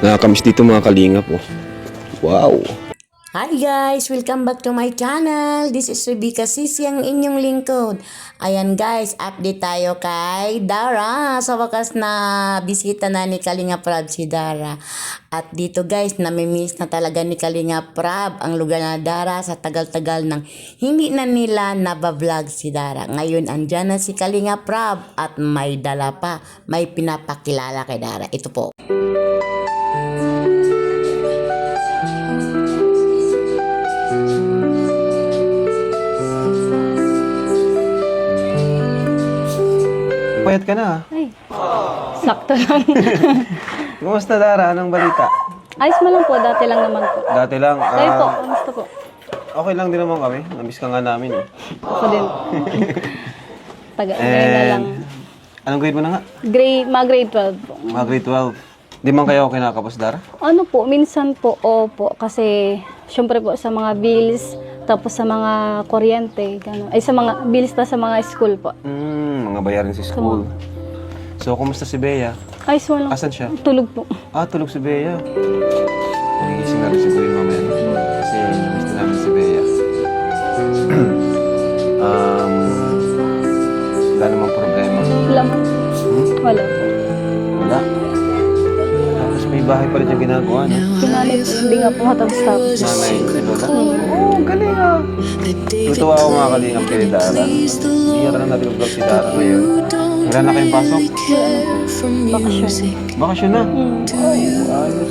Nakakamiss dito mga kalingap oh. Wow! Hi guys! Welcome back to my channel. This is Rebecca Sisi, ang inyong lingkod. Ayan guys, update tayo kay Dara. Sa wakas na bisita na ni Kalinga Prab si Dara. At dito guys, namimiss na talaga ni Kalinga Prab ang lugar na Dara sa tagal-tagal nang hindi na nila nabablog si Dara. Ngayon, andyan na si Kalinga Prab at may dala pa. May pinapakilala kay Dara. Ito po. Ka na ah. Ay, sakto lang. Kumusta Dara? Anong balita? Ayos mo lang po, dati lang naman po. Dati lang. Kayo po, ah, kamusta po? okay lang din naman kami. Namiss ka nga namin eh. Ako din. Taga, ngayon na lang. Anong grade mo na nga? Grade, mga grade 12 po. Mga grade 12. Di man kayo kinakapos Dara? Ano po, minsan po, opo, kasi syempre po sa mga bills, tapos sa mga kuryente, gano'n. Ay, sa mga bills pa sa mga school po. Hmm, mga bayarin sa school. So, kumusta si Bea? Ayos mo lang. Asan siya? Tulog po. Ah, tulog si Bea. Nagising na rin siguro yung mamaya. no? Kasi na namin si Bea. um, wala namang problema. Wala po. Wala. Bahay pa rin yung ginagawa, no? Po, hindi nga po matapos-tapos. Nanay, si Lola. Oo, oh, galing ah. Tutuwa ako mga kalingap kay Dara. Hindi ka lang natin vlog si Dara ngayon. Wala na kayong pasok? Bakasyon. Bakasyon na. Oh, ayos.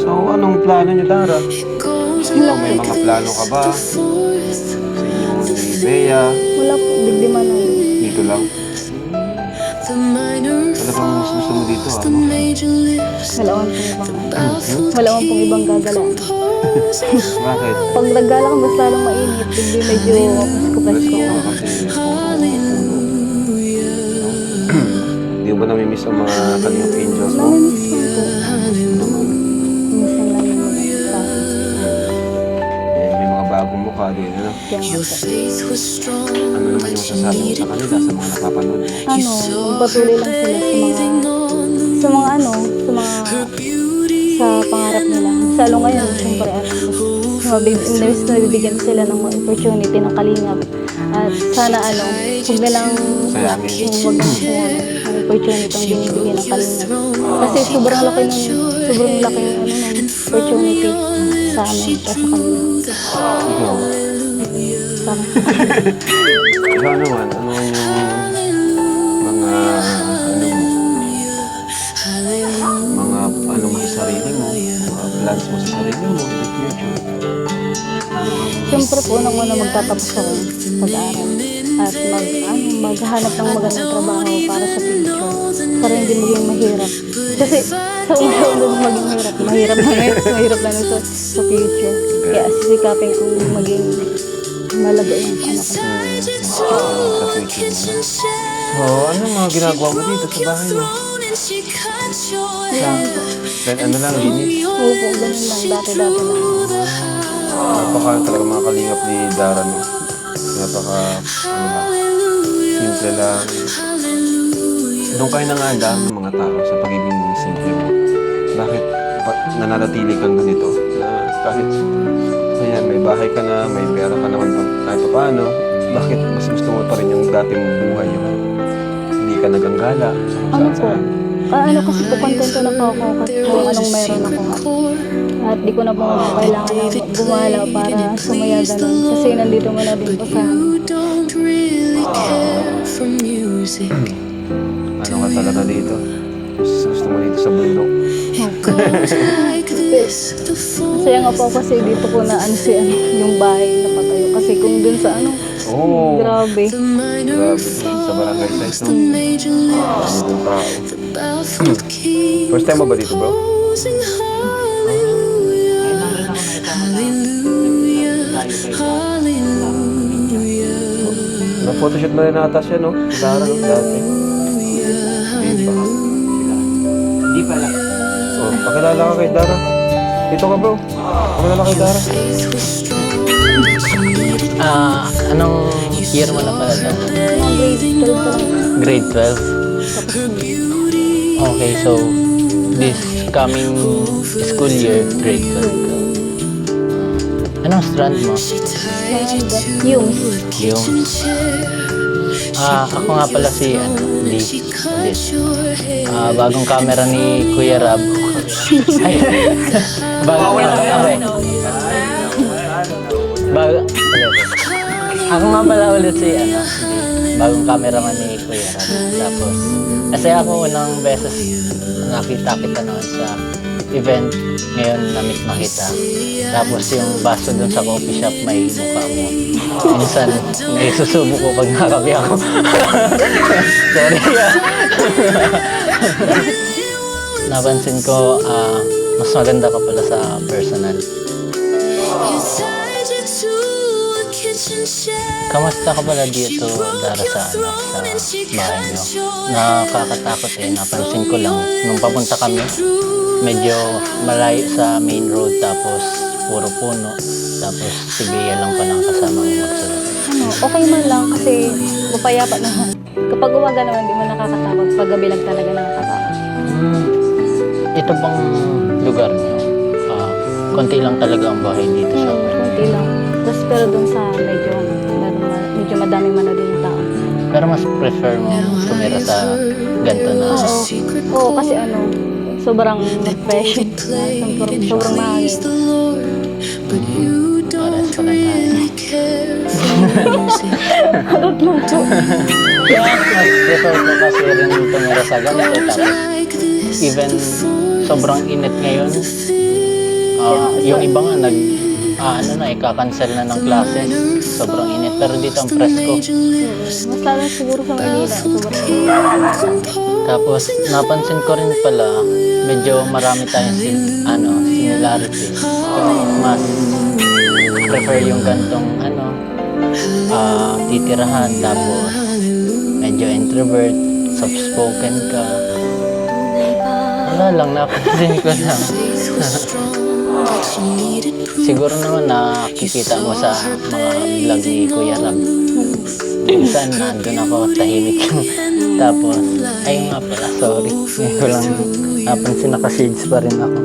So, anong plano niyo, Dara? Ikaw, may mga plano ka ba? Sa inyo ni Bea? Wala po, digdiman na. Dito lang. Talagang mas gusto mo dito, ah. Man pong ibang, wala man pong ibang gagalaan. Bakit? Pag naggala ka, mas lalong mainit. Hindi medyo kupas-kupas ko. Kasi, Di mo ba namimiss ang mga kalingap angels mo? Namimiss lang po. Minsan lang yung mga tao. Eh, may mga bagong mukha din, ano? Kaya nga po. Ano naman yung masasabi mo sa kanila sa mga napapanood mo? Ano, magpatuloy lang sila sa mga, sa mga ano, sa mga, sa pangarap nila. Lalo ngayon, siyempre, ano, mabib- imbes na bibigyan sila ng opportunity ng kalingap. At sana ano, huwag nilang Sayangin. yung wag ng ano, opportunity ang binibigyan ng kalingap. Kasi sobrang laki ng sobrang laki ng ano ng opportunity sa amin sa kanila. Ikaw, Sa amin. ikaw naman, ano mo sa sarili mo in the future. Siyempre po, unang una magtatapos ako pag-aaral at mag, ano, maghanap ng magandang trabaho para sa future para hindi maging mahirap. Kasi sa una una maging mahirap, mahirap na ngayon, mahirap na sa, sa future. Kaya sisikapin kong maging malago yung ano ko. Sa future mo. So, ano mga ginagawa mo dito sa bahay mo? Then ano lang, linis. Opo, ganun lang, dati-dati lang. Napaka talaga mga kalingap ni Dara, no? Napaka, ano lang, simple lang. Doon kayo nanganda ng mga tao sa pagiging simple mo. Bakit ba't nananatili kang ganito? Na kahit, ayan, may bahay ka na, may pera ka naman kahit pa paano, bakit mas gusto mo pa rin yung dati mong buhay, yung hindi ka naganggala, Ano po? Ah, ano kasi po, kontento na po ako kasi kung anong meron ako. At di ko na po kailangan na gumala para sumaya ganun. Kasi nandito mo na din po sa. Ano ka talaga dito? Gusto mo dito sa bundok? Masaya nga po kasi dito ko na ano si ano, yung bahay na patayo. Kasi kung dun sa ano, Oo. grabe. Grabe. Sa barangay? Ano yung tao? First time mo ba dito, bro? Na-photoshoot na rin ata siya, no? Dara, no? Dati. Hindi pa. Hindi pa lang. Oh, pakilala ka kay Dara. Dito ka, bro. Pakilala kay Dara. Ah, anong year mo na pala grade 12 pa lang. Grade 12? Okay, so this coming school year, grade 12 ka. Anong strand mo? Yung, Yung... Ah, ako nga pala si, ano, Lee. Ah, bagong camera ni Kuya Rab. Ay, bagong okay. Bago, ako nga pala ulit si, ano, Lee. Bagong cameraman ni Kuya Rab. Tapos, kasi ako unang beses nakita kita noon sa event ngayon na-meet na kita. Tapos yung baso dun sa coffee shop may mukha mo. Minsan, may susubo ko pag nakabi ako. Sorry ah. Napansin ko, ah, mas maganda ka pala sa personal. Kamusta ka pala dito, Dara, sa, ano, sa bahay nyo? Nakakatakot eh. Napansin ko lang, nung papunta kami, medyo malayo sa main road, tapos puro puno. Tapos si Bea lang palang kasama mo magsulot. ano, okay man lang kasi mapayapa naman. Kapag umaga naman, di mo nakakatakot. Pag gabi lang talaga nakakatakot. Hmm. Ito bang lugar nyo? Ah, konti lang talaga ang bahay dito sa Hmm, kunti lang. Pero dun sa medyo, ma- medyo madaming mano din yung tao. Pero mas prefer mo tumira sa ganito na Oo. Oo, kasi ano, sobrang fresh. sobrang, sobrang lang po. Mas prefer ko kasi rin tumira sa ganito. Tapos even sobrang init ngayon, ah, yung iba nga nag, ah, ano na, ika-cancel na ng klase. Sobrang init. Pero dito ang presko. Mas lalo siguro sa Manila. Sobrang Tapos napansin ko rin pala, medyo marami tayong sim, ano, similarities. Mas prefer yung gantong ano, ah, titirahan. Tapos medyo introvert, soft-spoken ka. Wala lang, napansin ko lang. Siguro naman nakikita mo sa mga vlog ni Kuya Rab. Minsan nandun ako, tahimik. Tapos, ay nga pala, sorry. Hindi ko lang napansin naka-shades pa rin ako.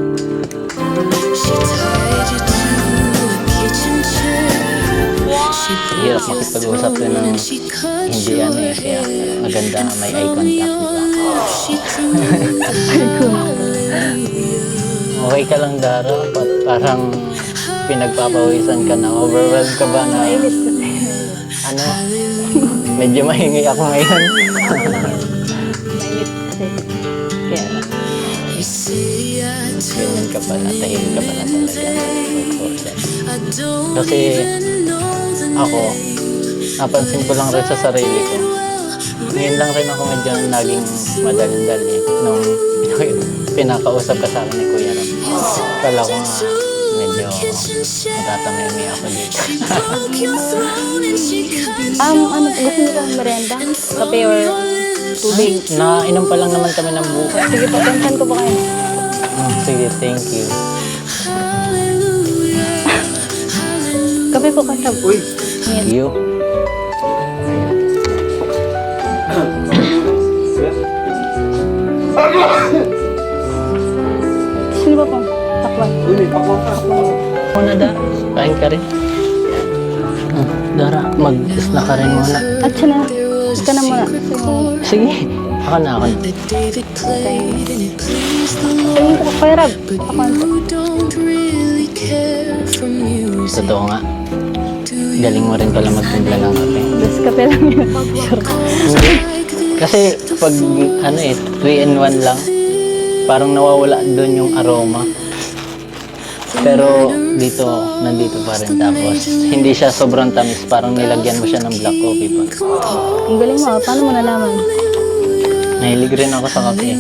Hirap makipag-usap rin ng hindi ano eh, kaya maganda may eye contact, di ba? Okay ka lang, Dara? Ba't parang pinagpapawisan ka na? Overwhelmed ka ba na? Ano? Medyo mahingi ako ngayon. mainit kasi. Kaya lang. Ka pala, tahimik talaga. Kasi ako, napansin ko lang rin sa sarili ko. Ngayon lang rin ako medyo naging madaldal eh. Nung pinakausap ka sa akin ni Kuya Ram. Kala ko nga medyo matatamimi ako dito. Um, ano, gusto niyo bang merienda? Kape or tubig? Nainom pa lang naman kami ng buka. Sige po, ko ba kayo? Mm, sige, thank you. Kape po kasab. Uy. Thank you. Sino Takwan. Ako na, Dara. Kain ka rin. Hmm, Dara, mag-snack ka rin muna. At siya na. Ika na muna. Sige. Ako na, ako na. Tingin ko kay Rab. Takwan po. Totoo nga. Galing mo rin pala magtimpla ng kape. Bas kape lang yun. Sure. Kasi pag ano eh, 3 in 1 lang, parang nawawala doon yung aroma. Pero dito, nandito pa rin. Tapos, hindi siya sobrang tamis. Parang nilagyan mo siya ng black coffee pa. Ang galing mo. ah. Paano mo nalaman? Nahilig rin ako sa kape.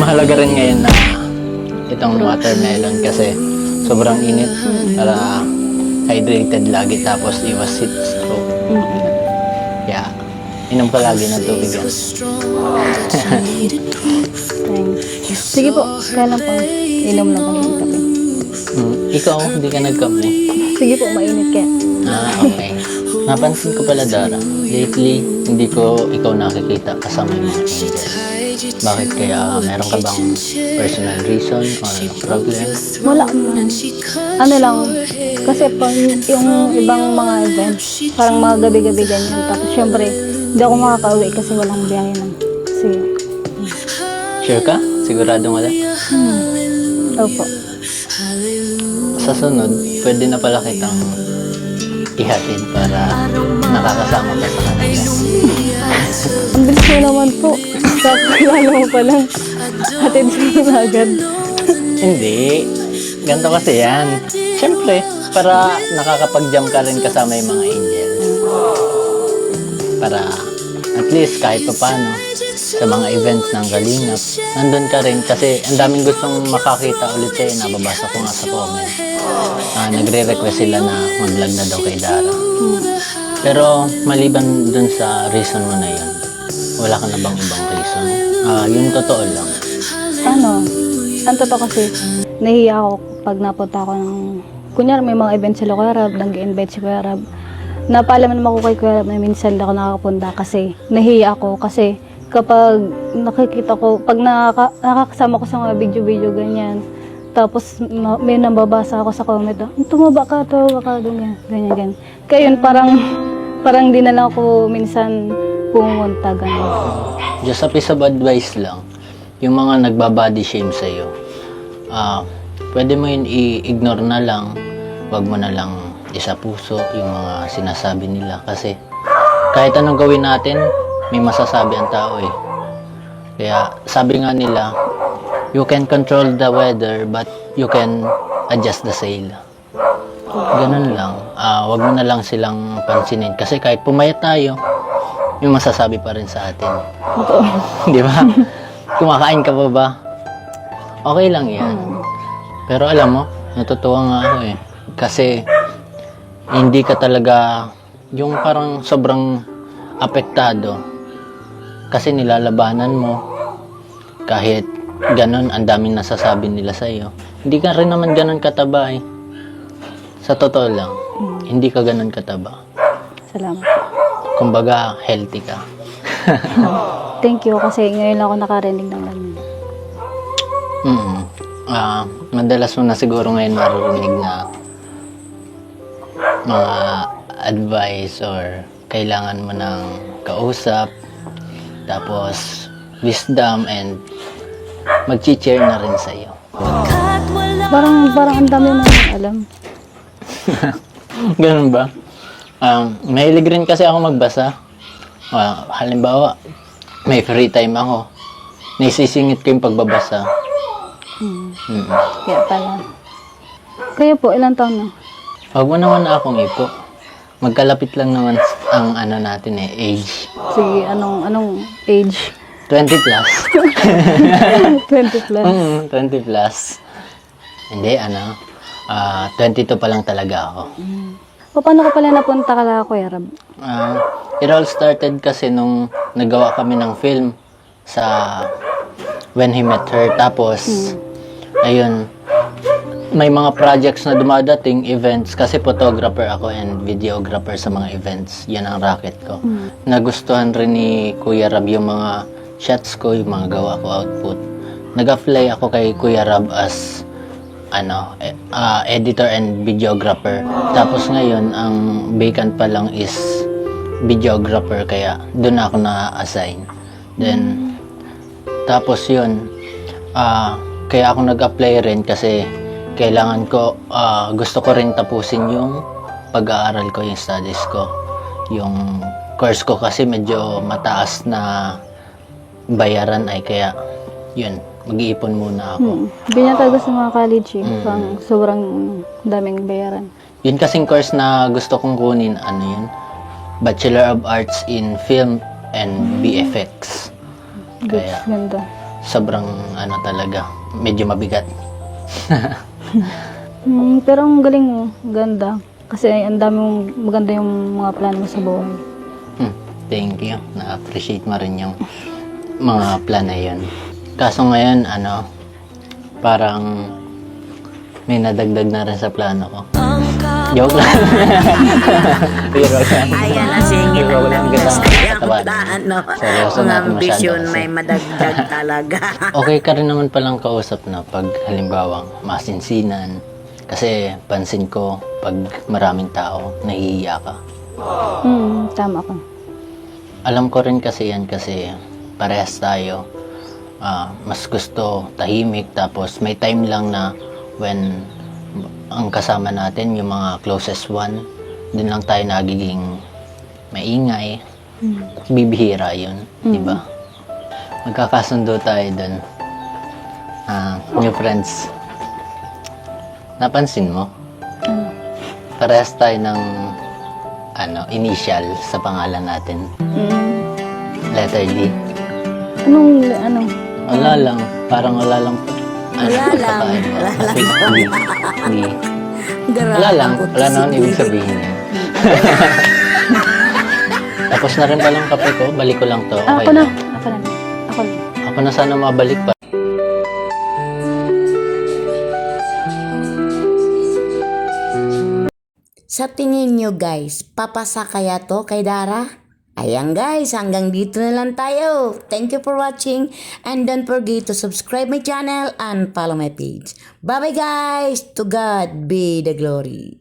Mahalaga rin ngayon na itong watermelon kasi sobrang init para hydrated lagi tapos iwas heat stroke. Inom ka lagi ng tubig yan. Thanks. Sige po. Kaya lang po. Inom lang po ng kape. Hmm, ikaw, hindi ka nagkamli. Sige po, mainit kaya. Ah, okay. Napansin ko pala, Dara. Lately, hindi ko ikaw nakikita kasama yung mga angels. Bakit kaya meron ka bang personal reason o ano problem? Wala. Ano lang, kasi pag yung ibang mga events, parang mga gabi-gabi ganyan. Tapos syempre, hindi ako makaka-uwi kasi walang biyahe ng kasi, Sure ka? Sigurado wala? opo. Sa sunod, pwede na pala kitang ihatid para nakakasama ka sa kanila. Ang bilis mo naman po. Tapos lalo mo pa lang. Hatid mo na agad. Hindi. Ganito kasi yan. Siyempre, para nakakapag-jam ka rin kasama yung mga angels. Para at least kahit pa paano sa mga events ng Kalingap, nandun ka rin kasi ang daming gustong makakita ulit sa'yo. Nababasa ko nga sa comment. Ah, nagre-request sila na mag-vlog na daw kay Dara. Pero maliban dun sa reason mo na yun, wala ka na bang ibang reason? Ah, yung totoo lang. Ano, ang totoo kasi, nahiya ako pag napunta ako ng, kunyari may mga event sila Kuya Rab, nag-invite si Kuya Rab. Napaalam naman ako kay Kuya na minsan ako nakakapunta kasi nahiya ako kasi kapag nakikita ko, pag nakaka, nakakasama ko sa mga video-video ganyan, tapos ma- may nababasa ako sa comment, "Ah, tumaba ka, tumaba ka, ganyan, ganyan, ganyan. Kaya yun, parang, parang di na lang ako minsan pumunta, ganyan. Just a piece of advice lang. Yung mga nagbabody shame sa'yo, ah, pwede mo yun i-ignore na lang. Huwag mo na lang isa puso yung mga sinasabi nila. Kasi kahit anong gawin natin, may masasabi ang tao eh. Kaya sabi nga nila, you can control the weather but you can adjust the sail. Ganun lang. Ah, wag mo na lang silang pansinin. Kasi kahit pumayat tayo, may masasabi pa rin sa atin. Di ba? Kumakain ka pa ba? Okay lang yan. Pero alam mo, natutuwa nga ako eh. Kasi hindi ka talaga yung parang sobrang apektado. Kasi nilalabanan mo. Kahit ganun, ang daming nasasabi nila sa iyo. Hindi ka rin naman ganun kataba eh. Sa totoo lang, hindi ka ganun kataba. Salamat. Kumbaga, healthy ka. Thank you kasi ngayon lang ako nakarinig ng ganyan. Mm. Ah, madalas mo na siguro ngayon maririnig na mga advice or kailangan mo ng kausap tapos wisdom and mag-cheer na rin sa iyo. Parang, parang ang dami mo nang alam. Ganun ba? Um, mahilig rin kasi ako magbasa. Ah, halimbawa, may free time ako. Naisisingit ko yung pagbabasa. Mm. Kaya pala. Kayo po, ilang taon na? Huwag mo naman na akong ipo. Magkalapit lang naman ang ano natin eh, age. Sige, anong, anong age? 20 plus. 20 plus. Mm, 20 plus. Hindi, ano, ah 22 pa lang talaga ako. O, paano ka pala napunta ka lang, Kuya Rab? Ah, it all started kasi nung nagawa kami ng film sa When He Met Her. Tapos, ayun, may mga projects na dumadating, events, kasi photographer ako and videographer sa mga events. Yan ang racket ko. Nagustuhan rin ni Kuya Rab yung mga shots ko, yung mga gawa ko output. Nag-apply ako kay Kuya Rab as ano, ah, editor and videographer. Tapos ngayon, ang vacant pa lang is videographer, kaya doon ako na-assign. Then, tapos yun, ah, kaya ako nag-apply rin kasi kailangan ko, ah, gusto ko rin tapusin yung pag-aaral ko, yung studies ko. Yung course ko kasi medyo mataas na bayaran ay kaya yun, mag-iipon muna ako. Hmm. Talaga sa mga college eh. Parang sobrang daming bayaran. Yun kasing course na gusto kong kunin, ano yun? Bachelor of Arts in Film and VFX. Kaya Ganda. sobrang ano talaga, medyo mabigat. Hmm, pero ang galing mo. Ganda. Kasi ang dami mong maganda yung mga plano mo sa buhay. Hmm, thank you. Na-appreciate mo rin yung mga plan na yun. Kaso ngayon, ano, parang may nadagdag na rin sa plano ko. Joke lang. Biro lang. Ayan ang singit Biro ng lang landas. kita. Kaya Katawan. ano, Seryoso ang natin ambisyon masyado may madagdag talaga. Okay ka rin naman palang kausap na pag halimbawang masinsinan. Kasi pansin ko, pag maraming tao, nahihiya ka. Hmm, tama ka. Alam ko rin kasi yan kasi parehas tayo. Ah, mas gusto tahimik tapos may time lang na when ang kasama natin, yung mga closest one, din lang tayo nagiging maingay. Bibihira yun, di ba? Magkakasundo tayo dun. Ah, new friends. Napansin mo? Parehas tayo ng ano, initial sa pangalan natin. Hmm. Letter D. Anong, ano? Wala lang. Parang wala lang. Wala lang. Wala lang. Wala lang. Wala naman ibig sabihin yan. Tapos na rin palang kape ko. Balik ko lang to. Ah, Okay ako na. lang. Ako na. Ako na. Ako na sana mabalik pa. Sa tingin nyo guys, papasa kaya to kay Dara? Ayan guys, hanggang dito na lang tayo. Thank you for watching and don't forget to subscribe my channel and follow my page. Bye bye guys! To God be the glory.